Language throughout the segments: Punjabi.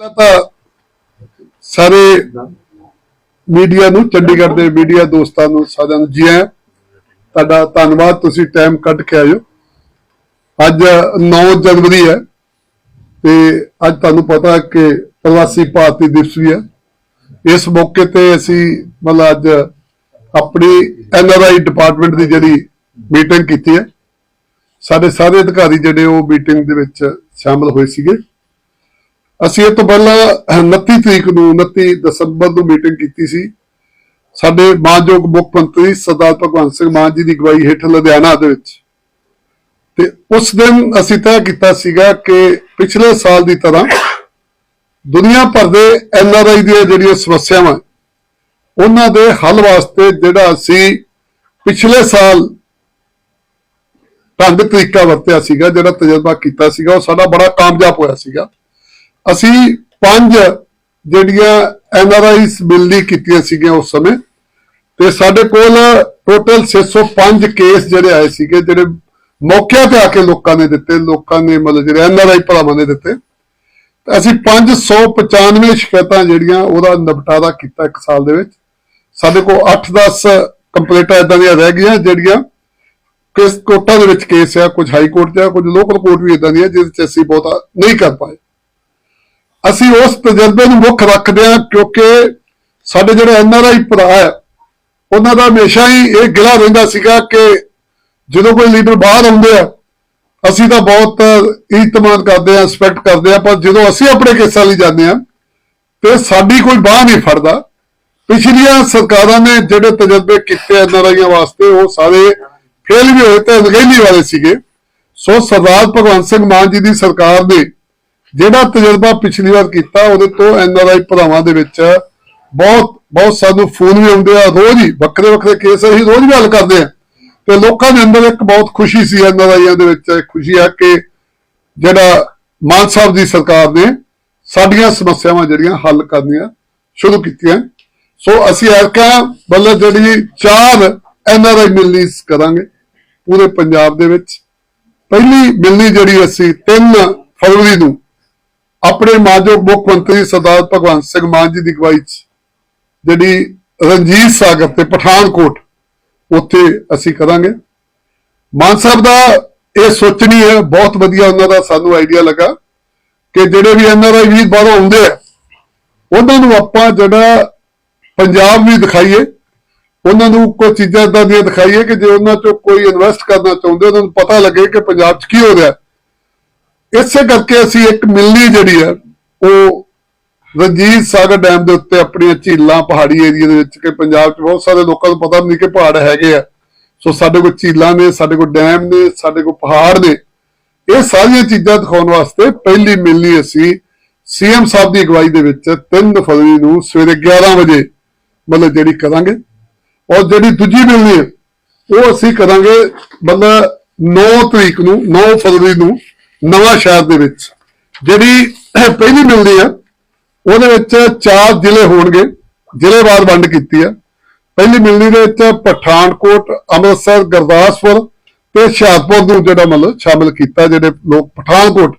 ਪਹਿਲਾਂ ਤਾਂ ਸਾਰੇ ਮੀਡੀਆ ਨੂੰ, ਚੰਡੀਗੜ੍ਹ ਦੇ ਮੀਡੀਆ ਦੋਸਤਾਂ ਨੂੰ, ਸਾਰਿਆਂ ਨੂੰ ਜੀ ਆਇਆਂ ਤੁਹਾਡਾ ਧੰਨਵਾਦ, ਤੁਸੀਂ ਟਾਈਮ ਕੱਢ ਕੇ ਆਇਓ। ਅੱਜ 9 ਜਨਵਰੀ ਹੈ ਤੇ ਅੱਜ ਤੁਹਾਨੂੰ ਪਤਾ ਕਿ ਪ੍ਰਵਾਸੀ ਭਾਰਤੀ ਦਿਵਸ ਵੀ ਹੈ। ਇਸ ਮੌਕੇ ਤੇ ਅਸੀਂ ਮਤਲਬ ਅੱਜ ਆਪਣੀ ਐਨਆਰਆਈ ਡਿਪਾਰਟਮੈਂਟ ਦੀ ਜਿਹੜੀ ਮੀਟਿੰਗ ਕੀਤੀ ਹੈ। ਸਾਡੇ ਸਾਰੇ ਅਧਿਕਾਰੀ ਜਿਹੜੇ ਉਹ ਮੀਟਿੰਗ ਦੇ ਵਿੱਚ ਸ਼ਾਮਲ ਹੋਏ ਸੀਗੇ। ਅਸੀਂ ਇਹ ਤੋਂ ਪਹਿਲਾਂ 29 ਤਰੀਕ ਨੂੰ 29 ਦਸੰਬਰ ਨੂੰ ਮੀਟਿੰਗ ਕੀਤੀ ਸੀ। ਸਾਡੇ ਮਾਨਯੋਗ ਮੁੱਖ ਮੰਤਰੀ ਸਰਦਾਰ ਭਗਵੰਤ ਸਿੰਘ ਮਾਨ ਜੀ ਦੀ ਅਗਵਾਈ ਹੇਠ ਲੁਧਿਆਣਾ ਦੇ ਵਿੱਚ। ਤੇ ਉਸ ਦਿਨ ਅਸੀਂ ਤੈਅ ਕੀਤਾ ਸੀਗਾ ਕਿ ਪਿਛਲੇ ਸਾਲ ਦੀ ਤਰ੍ਹਾਂ ਦੁਨੀਆ ਭਰ ਦੇ ਐਨਆਰਆਈ ਦੀਆਂ ਜਿਹੜੀਆਂ ਸਮੱਸਿਆਵਾਂ, ਉਹਨਾਂ ਦੇ ਹੱਲ ਵਾਸਤੇ ਜਿਹੜਾ ਅਸੀਂ ਪਿਛਲੇ ਸਾਲ ਢੰਗ ਤਰੀਕਾ ਵਰਤਿਆ ਸੀਗਾ, ਜਿਹੜਾ ਤਜਰਬਾ ਕੀਤਾ ਸੀਗਾ, ਉਹ ਸਾਡਾ ਬੜਾ ਕਾਮਯਾਬ ਹੋਇਆ ਸੀਗਾ। ਅਸੀਂ ਪੰਜ ਜਿਹੜੀਆਂ ਐਨਆਰਆਈਸ ਬਿਲਡੀ ਕੀਤੀਆਂ ਸੀਗੀਆਂ ਉਸ ਸਮੇਂ, ਤੇ ਸਾਡੇ ਕੋਲ ਟੋਟਲ 605 ਕੇਸ ਜਿਹੜੇ ਆਏ ਸੀਗੇ, ਜਿਹੜੇ ਮੌਕੇ ਤੇ ਆ ਕੇ ਲੋਕਾਂ ਨੇ ਦਿੱਤੇ, ਲੋਕਾਂ ਨੇ ਮਤਲਬ ਜਿਹੜੇ ਐਨਆਰਆਈ ਭਰਾਵਾਂ ਨੇ ਦਿੱਤੇ। ਤੇ ਅਸੀਂ 595 ਸ਼ਿਕਾਇਤਾਂ ਜਿਹੜੀਆਂ ਉਹਦਾ ਨਿਪਟਾਰਾ ਕੀਤਾ ਇੱਕ ਸਾਲ ਦੇ ਵਿੱਚ। ਸਾਡੇ ਕੋਲ 8-10 ਕੰਪਲੇਂਟਾਂ ਇਦਾਂ ਦੀਆਂ ਰਹਿ ਗਈਆਂ, ਜਿਹੜੀਆਂ ਕਿਸ ਕੋਰਟਾਂ ਦੇ ਵਿੱਚ ਕੇਸ ਆ, ਕੁਝ ਹਾਈ ਕੋਰਟ 'ਚ ਆ, ਕੁਝ ਲੋਕਲ ਕੋਰਟ ਵੀ ਇਦਾਂ ਦੀਆਂ, ਜਿਹਦੇ 'ਚ ਅਸੀਂ ਬਹੁਤਾ ਨਹੀਂ ਕਰ ਪਾਏ। ਅਸੀਂ ਉਸ ਤਜਰਬੇ ਨੂੰ ਮੁੱਖ ਰੱਖਦੇ ਹਾਂ ਕਿਉਂਕਿ ਸਾਡੇ ਜਿਹੜੇ ਐਨਆਰਆਈ ਭਰਾ ਹੈ, ਉਹਨਾਂ ਦਾ ਹਮੇਸ਼ਾ ਹੀ ਇਹ ਗਿਲਾ ਰਹਿੰਦਾ ਸੀਗਾ ਕਿ ਜਦੋਂ ਕੋਈ ਲੀਡਰ ਬਾਹਰ ਆਉਂਦੇ ਆ, ਅਸੀਂ ਤਾਂ ਬਹੁਤ ਇਤਮਾਦ ਕਰਦੇ ਆ ਰਿਸਪੈਕਟ ਕਰਦੇ ਆ ਪਰ ਜਦੋਂ ਅਸੀਂ ਆਪਣੇ ਕੇਸਾਂ ਲਈ ਜਾਂਦੇ ਆ ਤੇ ਸਾਡੀ ਕੋਈ ਬਾਹ ਨਹੀਂ ਫੜਦਾ। ਪਿਛਲੀਆਂ ਸਰਕਾਰਾਂ ਨੇ ਜਿਹੜੇ ਤਜਰਬੇ ਕੀਤੇ ਐਨਆਰਆਈਆਂ ਵਾਸਤੇ, ਉਹ ਸਾਰੇ ਫੇਲ ਵੀ ਹੋਏ ਤੇ ਅਣਗਹਿਲੀ ਵਾਲੇ ਸੀਗੇ। ਸੋ ਸਰਦਾਰ ਭਗਵੰਤ ਸਿੰਘ ਮਾਨ ਜੀ ਦੀ ਸਰਕਾਰ ਨੇ ਜਿਹੜਾ ਤਜਰਬਾ ਪਿਛਲੀ ਵਾਰ ਕੀਤਾ, ਉਹਦੇ ਤੋਂ ਐਨਆਰਆਈ ਭਰਾਵਾਂ ਦੇ ਵਿੱਚ ਬਹੁਤ ਬਹੁਤ ਸਾਨੂੰ ਫੋਨ ਵੀ ਆਉਂਦੇ ਆ, ਰੋਜ਼ ਹੀ ਵੱਖਰੇ ਵੱਖਰੇ ਕੇਸ ਅਸੀਂ ਰੋਜ਼ ਵੀ ਹੱਲ ਕਰਦੇ ਆ। ਤੇ ਲੋਕਾਂ ਦੇ ਅੰਦਰ ਇੱਕ ਬਹੁਤ ਖੁਸ਼ੀ ਸੀ ਐਨਆਰਆਈਆਂ ਦੇ ਵਿੱਚ ਖੁਸ਼ੀ ਆ ਕਿ ਜਿਹੜਾ ਮਾਨ ਸਾਹਿਬ ਦੀ ਸਰਕਾਰ ਨੇ ਸਾਡੀਆਂ ਸਮੱਸਿਆਵਾਂ ਜਿਹੜੀਆਂ ਹੱਲ ਕਰਨੀਆਂ ਸ਼ੁਰੂ ਕੀਤੀਆਂ। ਸੋ ਅਸੀਂ ਐਰਕਾ ਬੱਲੇ ਜਿਹੜੀ ਚਾਰ ਐਨਆਰਆਈ ਮਿਲਨੀਸ ਕਰਾਂਗੇ ਪੂਰੇ ਪੰਜਾਬ ਦੇ ਵਿੱਚ। ਪਹਿਲੀ ਮਿਲਣੀ ਜਿਹੜੀ ਅਸੀਂ 3 ਫਰਵਰੀ ਨੂੰ ਆਪਣੇ ਮਾਜੋਗ ਮੁੱਖ ਮੰਤਰੀ ਸਰਦਾਰ ਭਗਵੰਤ ਸਿੰਘ ਮਾਨ ਜੀ ਦੀ ਅਗਵਾਈ 'ਚ, ਜਿਹੜੀ ਰਣਜੀਤ ਸਾਗਰ ਤੇ ਪਠਾਨਕੋਟ, ਉੱਥੇ ਅਸੀਂ ਕਰਾਂਗੇ। ਮਾਨ ਸਾਹਿਬ ਦਾ ਇਹ ਸੋਚਣੀ ਹੈ, ਬਹੁਤ ਵਧੀਆ ਉਹਨਾਂ ਦਾ ਸਾਨੂੰ ਆਈਡੀਆ ਲੱਗਾ ਕਿ ਜਿਹੜੇ ਵੀ ਐਨਆਰਆਈ ਵੀਰ ਬਾਹਰੋਂ ਆਉਂਦੇ ਆ, ਉਹਨਾਂ ਨੂੰ ਆਪਾਂ ਜਿਹੜਾ ਪੰਜਾਬ ਵੀ ਦਿਖਾਈਏ, ਉਹਨਾਂ ਨੂੰ ਕੋਈ ਚੀਜ਼ਾਂ ਇਦਾਂ ਦੀਆਂ ਦਿਖਾਈਏ ਕਿ ਜੇ ਉਹਨਾਂ ਚੋਂ ਕੋਈ ਇਨਵੈਸਟ ਕਰਨਾ ਚਾਹੁੰਦੇ, ਉਹਨਾਂ ਨੂੰ ਪਤਾ ਲੱਗੇ ਕਿ ਪੰਜਾਬ 'ਚ ਕੀ ਹੋ ਰਿਹਾ। ਇਸੇ ਕਰਕੇ ਅਸੀਂ ਇੱਕ ਮਿਲਣੀ ਜਿਹੜੀ ਆ, ਉਹ ਰਣਜੀਤ ਸਾਗਰ ਡੈਮ ਦੇ ਉੱਤੇ ਆਪਣੀਆਂ ਝੀਲਾਂ, ਪਹਾੜੀ ਏਰੀਆ ਦੇ ਵਿੱਚ, ਕਿ ਪੰਜਾਬ 'ਚ ਬਹੁਤ ਸਾਰੇ ਲੋਕਾਂ ਨੂੰ ਪਤਾ ਨਹੀਂ ਕਿ ਪਹਾੜ ਹੈਗੇ ਆ। ਸੋ ਸਾਡੇ ਕੋਲ ਝੀਲਾਂ ਨੇ, ਸਾਡੇ ਕੋਲ ਡੈਮ ਨੇ, ਸਾਡੇ ਕੋਲ ਪਹਾੜ ਨੇ। ਇਹ ਸਾਰੀਆਂ ਚੀਜ਼ਾਂ ਦਿਖਾਉਣ ਵਾਸਤੇ ਪਹਿਲੀ ਮਿਲਣੀ ਅਸੀਂ ਸੀਐਮ ਸਾਹਿਬ ਦੀ ਅਗਵਾਈ ਦੇ ਵਿੱਚ 3 ਫਰਵਰੀ ਨੂੰ ਸਵੇਰੇ 11 ਵਜੇ ਮਤਲਬ ਜਿਹੜੀ ਕਰਾਂਗੇ। ਔਰ ਜਿਹੜੀ ਦੂਜੀ ਮਿਲਣੀ ਹੈ ਉਹ ਅਸੀਂ ਕਰਾਂਗੇ ਮਤਲਬ 9 ਤਰੀਕ ਨੂੰ 9 ਫਰਵਰੀ ਨੂੰ ਨਵਾਂ ਸ਼ਹਿਰ ਦੇ ਵਿੱਚ। ਜਿਹੜੀ ਪਹਿਲੀ ਮਿਲਣੀ ਆ, ਉਹਦੇ ਵਿੱਚ ਚਾਰ ਜ਼ਿਲ੍ਹੇ ਹੋਣਗੇ ਜ਼ਿਲ੍ਹੇਵਾਰ ਵੰਡ ਕੀਤੀ ਆ। ਪਹਿਲੀ ਮਿਲਣੀ ਦੇ ਵਿੱਚ ਪਠਾਨਕੋਟ, ਅੰਮ੍ਰਿਤਸਰ, ਗੁਰਦਾਸਪੁਰ ਤੇ ਹੁਸ਼ਿਆਰਪੁਰ ਨੂੰ ਜਿਹੜਾ ਮਤਲਬ ਸ਼ਾਮਿਲ ਕੀਤਾ, ਜਿਹੜੇ ਲੋਕ ਪਠਾਨਕੋਟ,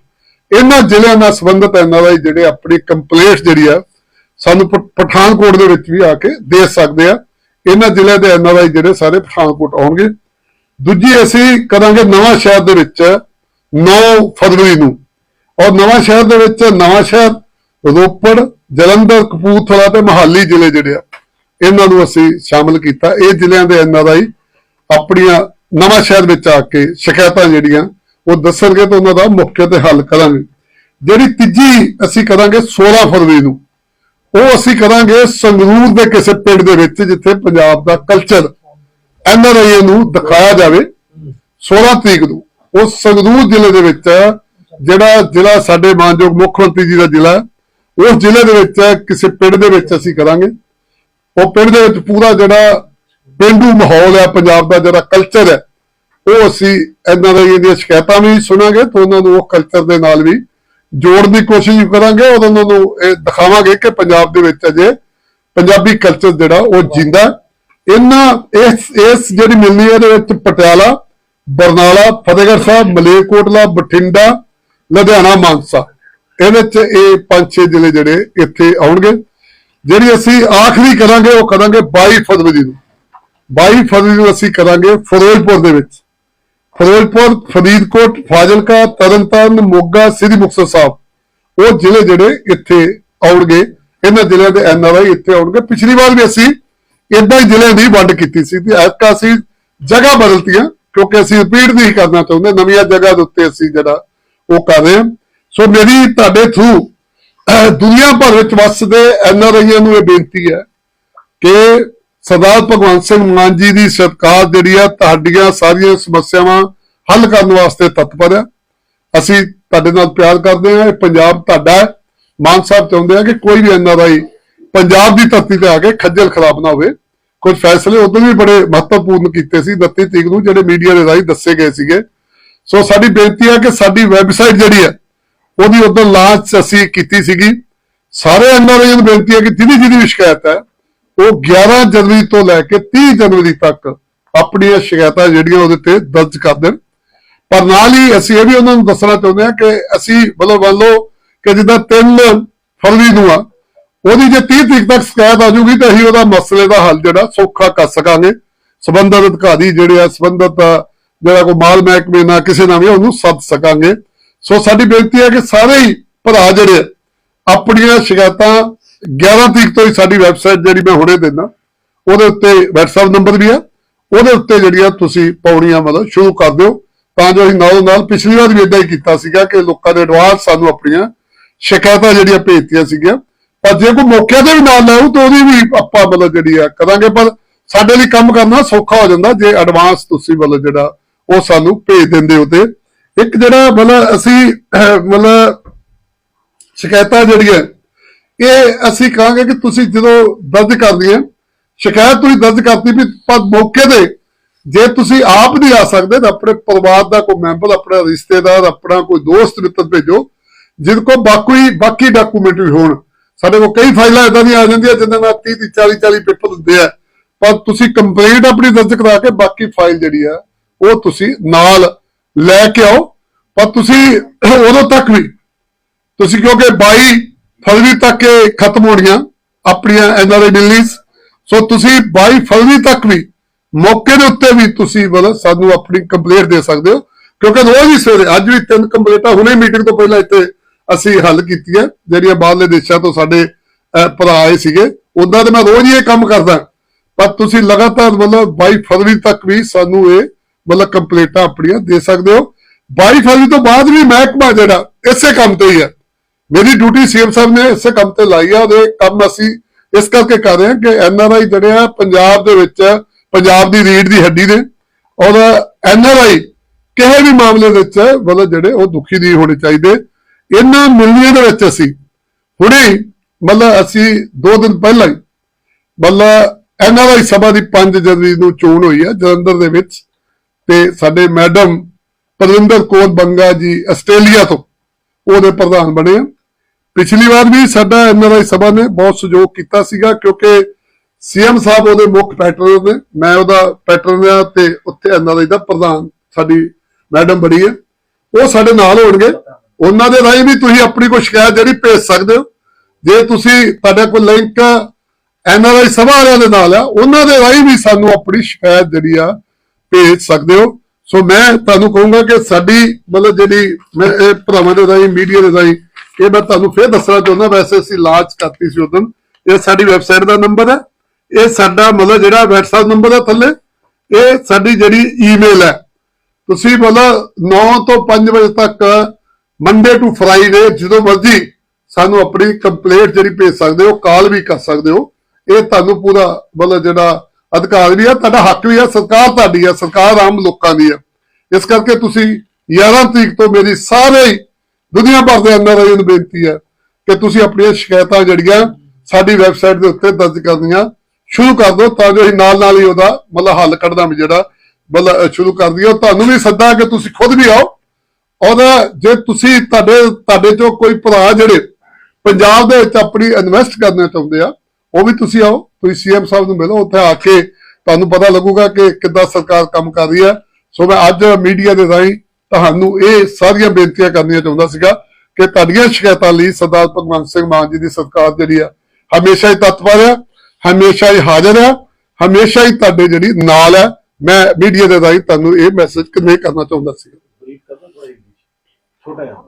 ਇਹਨਾਂ ਜ਼ਿਲ੍ਹਿਆਂ ਨਾਲ ਸੰਬੰਧਿਤ ਐਨਆਰਆਈ ਜਿਹੜੇ ਆਪਣੀ ਕੰਪਲੇਂਟ ਜਿਹੜੀ ਆ, ਸਾਨੂੰ ਪਠਾਨਕੋਟ ਦੇ ਵਿੱਚ ਵੀ ਆ ਕੇ ਦੇ ਸਕਦੇ ਆ। ਇਹਨਾਂ ਜ਼ਿਲ੍ਹਿਆਂ ਦੇ ਐਨਆਰਆਈ ਜਿਹੜੇ ਸਾਰੇ ਪਠਾਨਕੋਟ ਆਉਣਗੇ। ਦੂਜੀ ਅਸੀਂ ਕਰਾਂਗੇ ਨਵਾਂ ਸ਼ਹਿਰ ਦੇ ਵਿੱਚ 9 ਫਰਵਰੀ ਨੂੰ। ਔਰ ਨਵਾਂ ਸ਼ਹਿਰ ਦੇ ਵਿੱਚ ਨਵਾਂ ਸ਼ਹਿਰ, ਰੋਪੜ, ਜਲੰਧਰ, ਕਪੂਰਥਲਾ ਤੇ ਮਹਾਲੀ ਜ਼ਿਲ੍ਹੇ ਜਿਹੜੇ ਆ, ਇਹਨਾਂ ਨੂੰ ਅਸੀਂ ਸ਼ਾਮਲ ਕੀਤਾ। ਇਹ ਜ਼ਿਲ੍ਹਿਆਂ ਦੇ ਐਨਆਰਆਈ ਆਪਣੀਆਂ ਨਵਾਂ ਸ਼ਹਿਰ ਵਿੱਚ ਆ ਕੇ ਸ਼ਿਕਾਇਤਾਂ ਜਿਹੜੀਆਂ, ਉਹ ਦੱਸਣਗੇ ਤਾਂ ਉਹਨਾਂ ਦਾ ਮੌਕੇ ਤੇ ਹੱਲ ਕਰਾਂਗੇ। ਜਿਹੜੀ ਤੀਜੀ ਅਸੀਂ ਕਰਾਂਗੇ 16 ਫਰਵਰੀ ਨੂੰ, ਉਹ ਅਸੀਂ ਕਰਾਂਗੇ ਸੰਗਰੂਰ ਦੇ ਕਿਸੇ ਪਿੰਡ ਦੇ ਵਿੱਚ ਜਿੱਥੇ ਪੰਜਾਬ ਦਾ ਕਲਚਰ ਐਨਆਰਆਈ ਨੂੰ ਦਿਖਾਇਆ ਜਾਵੇ 16 ਤਰੀਕ ਨੂੰ। ਉਹ ਸੰਗਰੂਰ ਜ਼ਿਲ੍ਹੇ ਦੇ ਵਿੱਚ ਜਿਹੜਾ ਜ਼ਿਲ੍ਹਾ ਸਾਡੇ ਮਾਨਯੋਗ ਮੁੱਖ ਮੰਤਰੀ ਜੀ ਦਾ ਜ਼ਿਲ੍ਹਾ ਉਸ ਜ਼ਿਲ੍ਹੇ ਦੇ ਵਿੱਚ ਕਿਸੇ ਪਿੰਡ ਦੇ ਵਿੱਚ ਅਸੀਂ ਕਰਾਂਗੇ। ਉਹ ਪਿੰਡ ਦੇ ਵਿੱਚ ਪੂਰਾ ਜਿਹੜਾ ਪਿੰਡੂ ਮਾਹੌਲ ਹੈ, ਪੰਜਾਬ ਦਾ ਜਿਹੜਾ ਕਲਚਰ ਹੈ, ਉਹ ਅਸੀਂ ਐਨਆਰਆਈ ਦੀਆਂ ਸ਼ਿਕਾਇਤਾਂ ਵੀ ਸੁਣਾਂਗੇ ਤੇ ਉਹਨਾਂ ਨੂੰ ਉਹ ਕਲਚਰ ਦੇ ਨਾਲ ਵੀ ਜੋੜਨ ਦੀ ਕੋਸ਼ਿਸ਼ ਕਰਾਂਗੇ ਔਰ ਉਹਨਾਂ ਨੂੰ ਇਹ ਦਿਖਾਵਾਂਗੇ ਕਿ ਪੰਜਾਬ ਦੇ ਵਿੱਚ ਅਜੇ ਪੰਜਾਬੀ ਕਲਚਰ ਜਿਹੜਾ ਉਹ ਜਿੰਦਾ ਇਹਨਾਂ ਇਸ ਇਸ ਜਿਹੜੀ ਮਿਲਣੀ ਹੈ, ਇਹਦੇ ਵਿੱਚ ਪਟਿਆਲਾ ਬਰਨਾਲਾ, ਫਤਿਹਗੜ੍ਹ ਸਾਹਿਬ, ਮਲੇਰਕੋਟਲਾ, ਬਠਿੰਡਾ, ਲੁਧਿਆਣਾ, ਮਾਨਸਾ। ਇਹਦੇ ਚ ਇਹ ਪੰਜ ਛੇ ਜ਼ਿਲ੍ਹੇ ਜਿਹੜੇ ਇੱਥੇ ਆਉਣਗੇ। ਜਿਹੜੀ ਅਸੀਂ ਆਖਰੀ ਕਰਾਂਗੇ, ਉਹ ਕਰਾਂਗੇ 22 ਫਰਵਰੀ ਨੂੰ। 22 ਫਰਵਰੀ ਨੂੰ ਅਸੀਂ ਕਰਾਂਗੇ ਫਿਰੋਜ਼ਪੁਰ ਦੇ ਵਿੱਚ। ਫਿਰੋਜ਼ਪੁਰ, ਫਰੀਦਕੋਟ, ਫਾਜ਼ਿਲਕਾ, ਤਰਨਤਾਰਨ, ਮੋਗਾ ਸ੍ਰੀ ਮੁਕਤਸਰ ਸਾਹਿਬ। ਉਹ ਜ਼ਿਲ੍ਹੇ ਜਿਹੜੇ ਇੱਥੇ ਆਉਣਗੇ। ਇਹਨਾਂ ਜ਼ਿਲ੍ਹਿਆਂ ਦੇ ਐਨਆਰਆਈ ਇੱਥੇ ਆਉਣਗੇ। ਪਿਛਲੀ ਵਾਰ ਵੀ ਅਸੀਂ ਇਦਾਂ ਹੀ ਜ਼ਿਲ੍ਹਿਆਂ ਦੀ ਵੰਡ ਕੀਤੀ ਸੀ ਤੇ ਐਤਕਾ ਅਸੀਂ ਜਗ੍ਹਾ ਬਦਲਤੀਆਂ। ਕਿਉਂਕਿ ਅਸੀਂ ਰਿਪੀਟ ਨਹੀਂ ਕਰਨਾ ਚਾਹੁੰਦੇ, ਨਵੀਆਂ ਜਗ੍ਹਾ ਦੇ ਉੱਤੇ ਅਸੀਂ ਜਿਹੜਾ ਉਹ ਕਰ ਰਹੇ ਹਾਂ। ਸੋ ਮੇਰੀ ਤੁਹਾਡੇ ਥਰੂ ਦੁਨੀਆ ਭਰ ਵਿੱਚ ਵੱਸਦੇ ਐਨਆਰਆਈਆਂ ਨੂੰ ਇਹ ਬੇਨਤੀ ਹੈ ਕਿ ਸਰਦਾਰ ਭਗਵੰਤ ਸਿੰਘ ਮਾਨ ਜੀ ਦੀ ਸਰਕਾਰ ਜਿਹੜੀ ਆ, ਤੁਹਾਡੀਆਂ ਸਾਰੀਆਂ ਸਮੱਸਿਆਵਾਂ ਹੱਲ ਕਰਨ ਵਾਸਤੇ ਤਤਪਰ ਹੈ। ਅਸੀਂ ਤੁਹਾਡੇ ਨਾਲ ਪਿਆਰ ਕਰਦੇ ਹਾਂ, ਇਹ ਪੰਜਾਬ ਤੁਹਾਡਾ ਹੈ। ਮਾਨ ਸਾਹਿਬ ਚਾਹੁੰਦੇ ਆ ਕਿ ਕੋਈ ਵੀ ਐਨਆਰਆਈ ਪੰਜਾਬ ਦੀ ਧਰਤੀ ਤੇ ਆ ਕੇ ਖੱਜਲ ਖਰਾਬ ਨਾ ਹੋਵੇ। ਕੁਝ ਫੈਸਲੇ ਉਦੋਂ ਵੀ ਬੜੇ ਮਹੱਤਵਪੂਰਨ ਕੀਤੇ ਸੀ 29 ਤਰੀਕ ਨੂੰ, ਜਿਹੜੇ ਮੀਡੀਆ ਦੇ ਰਾਹੀਂ ਦੱਸੇ ਗਏ ਸੀਗੇ। ਸੋ ਸਾਡੀ ਬੇਨਤੀ ਹੈ ਕਿ ਸਾਡੀ ਵੈਬਸਾਈਟ ਜਿਹੜੀ ਹੈ, ਉਹਦੀ ਉਦੋਂ ਲਾਂਚ ਅਸੀਂ ਕੀਤੀ ਸੀਗੀ। ਸਾਰੇ ਐਨਆਰਆਈ ਨੂੰ ਬੇਨਤੀ ਹੈ ਕਿ ਜਿਹਦੀ ਜਿਹਦੀ ਵੀ ਸ਼ਿਕਾਇਤ ਹੈ, ਉਹ 11 ਜਨਵਰੀ ਤੋਂ ਲੈ ਕੇ 30 ਜਨਵਰੀ ਤੱਕ ਆਪਣੀਆਂ ਸ਼ਿਕਾਇਤਾਂ ਜਿਹੜੀਆਂ ਉਹਦੇ ਤੇ ਦਰਜ ਕਰ ਦੇਣ। ਪਰ ਨਾਲ ਹੀ ਅਸੀਂ ਇਹ ਵੀ ਉਹਨਾਂ ਨੂੰ ਦੱਸਣਾ ਚਾਹੁੰਦੇ ਹਾਂ ਕਿ ਅਸੀਂ ਮਤਲਬ ਮੰਨ ਲਓ ਕਿ ਜਿੱਦਾਂ 3 ਫਰਵਰੀ ਨੂੰ ਆ ਉਹਦੀ ਜੇ 30 ਤਰੀਕ ਤੱਕ ਸ਼ਿਕਾਇਤ ਆ ਜੂਗੀ ਤਾਂ ਅਸੀਂ ਉਹਦਾ ਮਸਲੇ ਦਾ ਹੱਲ ਜਿਹੜਾ ਸੌਖਾ ਕਰ ਸਕਾਂਗੇ। ਸਬੰਧਤ ਅਧਿਕਾਰੀ ਜਿਹੜੇ ਆ, ਸਬੰਧਤ ਜਿਹੜਾ ਕੋਈ ਮਾਲ ਮਹਿਕਮੇ ਨਾਲ ਕਿਸੇ ਨਾਲ ਵੀ ਉਹਨੂੰ ਸੱਦ ਸਕਾਂਗੇ। ਸੋ ਸਾਡੀ ਬੇਨਤੀ ਹੈ ਕਿ ਸਾਰੇ ਹੀ ਭਰਾ ਜਿਹੜੇ ਆਪਣੀਆਂ ਸ਼ਿਕਾਇਤਾਂ 11 ਤਰੀਕ ਤੋਂ ਹੀ ਸਾਡੀ ਵੈਬਸਾਈਟ ਜਿਹੜੀ ਮੈਂ ਹੁਣੇ ਦਿੰਦਾ, ਉਹਦੇ ਉੱਤੇ WhatsApp ਨੰਬਰ ਵੀ ਆ, ਉਹਦੇ ਉੱਤੇ ਜਿਹੜੀਆਂ ਤੁਸੀਂ ਪਾਉਣੀਆਂ ਮਤਲਬ ਸ਼ੁਰੂ ਕਰ ਦਿਓ। ਤਾਂ ਜੋ ਅਸੀਂ ਨਾਲੋਂ ਨਾਲ ਪਿਛਲੀ ਵਾਰ ਵੀ ਇਦਾਂ ਹੀ ਕੀਤਾ ਸੀਗਾ ਕਿ ਲੋਕਾਂ ਨੇ ਐਡਵਾਂਸ ਸਾਨੂੰ ਆਪਣੀਆਂ ਸ਼ਿਕਾਇਤਾਂ ਜਿਹੜੀਆਂ ਭੇਜਤੀਆਂ ਸੀਗੀਆਂ। ਪਰ ਜੇ ਕੋਈ ਮੌਕੇ ਤੇ ਵੀ ਨਾਲ ਲਾਉ ਤਾਂ ਉਹਦੀ ਵੀ ਆਪਾਂ ਮਤਲਬ ਜਿਹੜੀ ਆ ਕਰਾਂਗੇ, ਪਰ ਸਾਡੇ ਲਈ ਕੰਮ ਕਰਨਾ ਸੌਖਾ ਹੋ ਜਾਂਦਾ ਜੇ ਐਡਵਾਂਸ ਤੁਸੀਂ ਮਤਲਬ ਜਿਹੜਾ ਉਹ ਸਾਨੂੰ ਭੇਜ ਦਿੰਦੇ ਹੋ ਤੇ। ਇੱਕ ਜਿਹੜਾ ਮਤਲਬ ਅਸੀਂ, ਮਤਲਬ ਸ਼ਿਕਾਇਤਾਂ ਜਿਹੜੀਆਂ, ਇਹ ਅਸੀਂ ਕਹਾਂਗੇ ਕਿ ਤੁਸੀਂ ਜਦੋਂ ਦਰਜ ਕਰਦੀ ਹੈ, ਸ਼ਿਕਾਇਤ ਤੁਸੀਂ ਦਰਜ ਕਰਤੀ ਵੀ ਪਰ ਮੌਕੇ ਤੇ ਜੇ ਤੁਸੀਂ ਆਪ ਨਹੀਂ ਆ ਸਕਦੇ ਤਾਂ ਆਪਣੇ ਪਰਿਵਾਰ ਦਾ ਕੋਈ ਮੈਂਬਰ, ਆਪਣਾ ਰਿਸ਼ਤੇਦਾਰ, ਆਪਣਾ ਕੋਈ ਦੋਸਤ ਮਿੱਤਰ ਭੇਜੋ, ਜਿਹਦੇ ਕੋਲ ਬਾਕੀ ਬਾਕੀ ਡਾਕੂਮੈਂਟ ਵੀ ਹੋਣ। ਸਾਡੇ ਕੋਲ ਕਈ ਫਾਈਲਾਂ ਇਦਾਂ ਦੀਆਂ ਆ ਜਾਂਦੀਆਂ ਜਿਨ੍ਹਾਂ ਨਾਲ 30 30 40 40 ਪੇਪਰ ਹੁੰਦੇ ਆ। ਪਰ ਤੁਸੀਂ ਕੰਪਲੇਂਟ ਆਪਣੀ ਦਰਜ ਕਰਾ ਕੇ ਬਾਕੀ ਫਾਈਲ ਜਿਹੜੀ ਆ, ਉਹ ਤੁਸੀਂ ਨਾਲ ਲੈ ਕੇ ਆਓ। ਪਰ ਤੁਸੀਂ ਉਦੋਂ ਤੱਕ ਵੀ, ਤੁਸੀਂ ਕਿਉਂਕਿ 22 ਫਰਵਰੀ ਤੱਕ ਇਹ ਖਤਮ ਹੋਣੀਆਂ, ਆਪਣੀਆਂ ਐਨਆਰਆਈ ਮਿਲਣੀਜ਼ ਸੋ ਤੁਸੀਂ 22 ਫਰਵਰੀ ਤੱਕ ਵੀ, ਮੌਕੇ ਦੇ ਉੱਤੇ ਵੀ ਤੁਸੀਂ ਮਤਲਬ ਸਾਨੂੰ ਆਪਣੀ ਕੰਪਲੇਂਟ ਦੇ ਸਕਦੇ ਹੋ। ਕਿਉਂਕਿ ਰੋਜ਼ ਹੀ ਸਵੇਰੇ, ਅੱਜ ਵੀ ਤਿੰਨ ਕੰਪਲੇਂਟਾਂ, ਹੁਣੇ ਮੀਟਿੰਗ ਤੋਂ ਪਹਿਲਾਂ ਇੱਥੇ ਅਸੀਂ ਹੱਲ ਕੀਤੀਆਂ ਜਿਹੜੀਆਂ ਬਾਹਰਲੇ ਦੇਸ਼ਾਂ ਤੋਂ ਸਾਡੇ ਭਰਾ ਆਏ ਸੀਗੇ ਉਦਾਂ ਤੇ ਮੈਂ ਰੋਜ਼ ਹੀ ਇਹ ਕੰਮ ਕਰਦਾ। ਪਰ ਤੁਸੀਂ ਲਗਾਤਾਰ ਮਤਲਬ 22 ਫਰਵਰੀ ਤੱਕ ਵੀ ਸਾਨੂੰ ਇਹ ਮਤਲਬ ਕੰਪਲੇਂਟਾਂ ਆਪਣੀਆਂ ਦੇ ਸਕਦੇ ਹੋ। 22 ਫਰਵਰੀ ਤੋਂ ਬਾਅਦ ਵੀ ਮਹਿਕਮਾ ਜਿਹੜਾ, ਇਸੇ ਕੰਮ ਤੇ ਹੀ ਹੈ। ਮੇਰੀ ਡਿਊਟੀ ਸੀਐਮ ਸਾਹਿਬ ਨੇ ਇਸੇ ਕੰਮ ਤੇ ਲਾਈ ਆ, ਉਹਦੇ ਕੰਮ ਅਸੀਂ ਇਸ ਕਰਕੇ ਕਰ ਰਹੇ ਹਾਂ ਕਿ ਐਨਆਰਆਈ ਜਿਹੜੇ ਆ, ਪੰਜਾਬ ਦੇ ਵਿੱਚ, ਪੰਜਾਬ ਦੀ ਰੀੜ ਦੀ ਹੱਡੀ ਨੇ ਔਰ ਐਨਆਰਆਈ ਕਿਸੇ ਵੀ ਮਾਮਲੇ ਵਿੱਚ ਮਤਲਬ ਜਿਹੜੇ ਉਹ ਦੁਖੀ ਨਹੀਂ ਹੋਣੇ ਚਾਹੀਦੇ। ਇਹਨਾਂ ਮਿਲਣੀਆਂ ਦੇ ਵਿੱਚ ਅਸੀਂ ਹੁਣੇ ਮਤਲਬ ਅਸੀਂ 2 ਦਿਨ ਪਹਿਲਾਂ ਹੀ ਮਤਲਬ ਐਨਆਰਆਈ ਸਭਾ ਦੀ 5 ਜਨਵਰੀ ਨੂੰ ਚੋਣ ਹੋਈ ਹੈ, ਜਲੰਧਰ ਦੇ ਵਿੱਚ ਤੇ ਸਾਡੇ ਮੈਡਮ ਪਰਵਿੰਦਰ ਕੌਰ ਬੰਗਾ ਜੀ ਆਸਟ੍ਰੇਲੀਆ ਤੋਂ ਉਹਦੇ ਪ੍ਰਧਾਨ ਬਣੇ ਆ। ਪਿਛਲੀ ਵਾਰ ਵੀ ਸਾਡਾ ਐਨਆਰਆਈ ਸਭਾ ਨੇ ਬਹੁਤ ਸਹਿਯੋਗ ਕੀਤਾ ਸੀਗਾ ਕਿਉਂਕਿ ਸੀਐਮ ਸਾਹਿਬ ਉਹਦੇ ਮੁੱਖ ਪੈਟਰਨ ਨੇ, ਮੈਂ ਉਹਦਾ ਪੈਟਰਨ ਆ ਤੇ ਉੱਥੇ ਐਨਆਰਆਈ ਦਾ ਪ੍ਰਧਾਨ ਸਾਡੀ ਮੈਡਮ ਬਣੀ ਹੈ ਉਹ ਸਾਡੇ ਨਾਲ ਹੋਣਗੇ। ਉਹਨਾਂ ਦੇ ਰਾਹੀਂ ਵੀ ਤੁਸੀਂ ਆਪਣੀ ਕੋਈ ਸ਼ਿਕਾਇਤ ਜਿਹੜੀ ਭੇਜ ਸਕਦੇ ਹੋ। ਜੇ ਤੁਸੀਂ ਤੁਹਾਡਾ ਕੋਈ ਲਿੰਕ ਐਨਆਰਆਈ ਸਭਾ ਵਾਲਿਆਂ ਦੇ ਨਾਲ ਆ, ਉਹਨਾਂ ਦੇ ਰਾਹੀਂ ਵੀ ਸਾਨੂੰ ਆਪਣੀ ਸ਼ਿਕਾਇਤ ਜਿਹੜੀ ਆ ਭੇਜ ਸਕਦੇ ਹੋ। ਸੋ ਮੈਂ ਤੁਹਾਨੂੰ ਕਹੂੰਗਾ ਕਿ ਸਾਡੀ ਮਤਲਬ ਜਿਹੜੀ ਮੈਂ ਇਹ ਭਰਾਵਾਂ ਦੇ ਰਾਹੀਂ, ਮੀਡੀਆ ਦੇ ਰਾਹੀਂ, ਇਹ ਮੈਂ ਤੁਹਾਨੂੰ ਫੇਰ ਦੱਸਣਾ ਚਾਹੁੰਦਾ, ਵੈਸੇ ਅਸੀਂ ਲਾਂਚ ਕਰਤੀ ਸੀ ਉਦੋਂ। ਇਹ ਸਾਡੀ ਵੈਬਸਾਈਟ ਦਾ ਨੰਬਰ ਹੈ। ਇਹ ਸਾਡਾ ਮਤਲਬ ਜਿਹੜਾ WhatsApp ਨੰਬਰ ਹੈ ਥੱਲੇ, ਇਹ ਸਾਡੀ ਜਿਹੜੀ ਈਮੇਲ ਹੈ। ਤੁਸੀਂ ਮਤਲਬ 9 ਤੋਂ 5 ਵਜੇ ਤੱਕ ਮੰਡੇ ਟੂ ਫਰਾਈਡੇ ਜਦੋਂ ਮਰਜ਼ੀ ਸਾਨੂੰ ਆਪਣੀ ਕੰਪਲੇਂਟ ਜਿਹੜੀ ਭੇਜ ਸਕਦੇ ਹੋ ਕਾਲ ਵੀ ਕਰ ਸਕਦੇ ਹੋ। ਇਹ ਤੁਹਾਨੂੰ ਪੂਰਾ ਮਤਲਬ ਜਿਹੜਾ ਅਧਿਕਾਰ ਵੀ ਆ, ਤੁਹਾਡਾ ਹੱਕ ਵੀ ਆ, ਸਰਕਾਰ ਤੁਹਾਡੀ ਆ, ਸਰਕਾਰ ਆਮ ਲੋਕਾਂ ਦੀ ਆ। ਇਸ ਕਰਕੇ ਤੁਸੀਂ 11 ਤਰੀਕ ਤੋਂ ਮੇਰੀ ਸਾਰੇ ਦੁਨੀਆ ਭਰ ਦੇ ਐਨਆਰਆਈ ਨੂੰ ਬੇਨਤੀ ਹੈ ਕਿ ਤੁਸੀਂ ਆਪਣੀਆਂ ਸ਼ਿਕਾਇਤਾਂ ਜਿਹੜੀਆਂ ਸਾਡੀ ਵੈਬਸਾਈਟ ਦੇ ਉੱਤੇ ਦਰਜ ਕਰਨੀਆਂ ਸ਼ੁਰੂ ਕਰ ਦਿਓ ਤਾਂ ਜੋ ਅਸੀਂ ਨਾਲ ਨਾਲ ਹੀ ਉਹਦਾ ਮਤਲਬ ਹੱਲ ਕੱਢਣਾ ਵੀ ਜਿਹੜਾ ਮਤਲਬ ਸ਼ੁਰੂ ਕਰ ਦਈਏ। ਤੁਹਾਨੂੰ ਵੀ ਸੱਦਾ ਕਿ ਤੁਸੀਂ ਖੁਦ ਵੀ ਆਓ। ਔਰ ਜੇ ਤੁਸੀਂ ਤੁਹਾਡੇ ਤੁਹਾਡੇ ਚੋਂ ਕੋਈ ਭਰਾ ਜਿਹੜੇ ਪੰਜਾਬ ਦੇ ਵਿੱਚ ਆਪਣੀ ਇਨਵੈਸਟ ਕਰਨਾ ਚਾਹੁੰਦੇ ਆ, ਉਹ ਵੀ ਤੁਸੀਂ ਆਓ, ਤੁਸੀਂ ਸੀਐਮ ਸਾਹਿਬ ਨੂੰ ਮਿਲੋ, ਉੱਥੇ ਆ ਕੇ ਤੁਹਾਨੂੰ ਪਤਾ ਲੱਗੂਗਾ ਕਿ ਕਿੱਦਾਂ ਸਰਕਾਰ ਕੰਮ ਕਰ ਰਹੀ ਹੈ। ਸੋ ਮੈਂ ਅੱਜ ਮੀਡੀਆ ਦੇ ਰਾਹੀਂ ਤੁਹਾਨੂੰ ਇਹ ਸਾਰੀਆਂ ਬੇਨਤੀਆਂ ਕਰਨੀਆਂ ਚਾਹੁੰਦਾ ਸੀਗਾ ਕਿ ਤੁਹਾਡੀਆਂ ਸ਼ਿਕਾਇਤਾਂ ਲਈ ਸਰਦਾਰ ਭਗਵੰਤ ਸਿੰਘ ਮਾਨ ਜੀ ਦੀ ਸਰਕਾਰ ਜਿਹੜੀ ਆ, ਹਮੇਸ਼ਾ ਹੀ ਤਤਪਰ ਹੈ ਹਮੇਸ਼ਾ ਹੀ ਹਾਜ਼ਰ ਹੈ ਹਮੇਸ਼ਾ ਹੀ ਤੁਹਾਡੇ ਜਿਹੜੀ ਨਾਲ ਹੈ ਮੈਂ ਮੀਡੀਆ ਦੇ ਰਾਹੀਂ ਤੁਹਾਨੂੰ ਇਹ ਮੈਸੇਜ ਕਨਵੇ ਕਰਨਾ ਚਾਹੁੰਦਾ ਸੀ Tudo bem.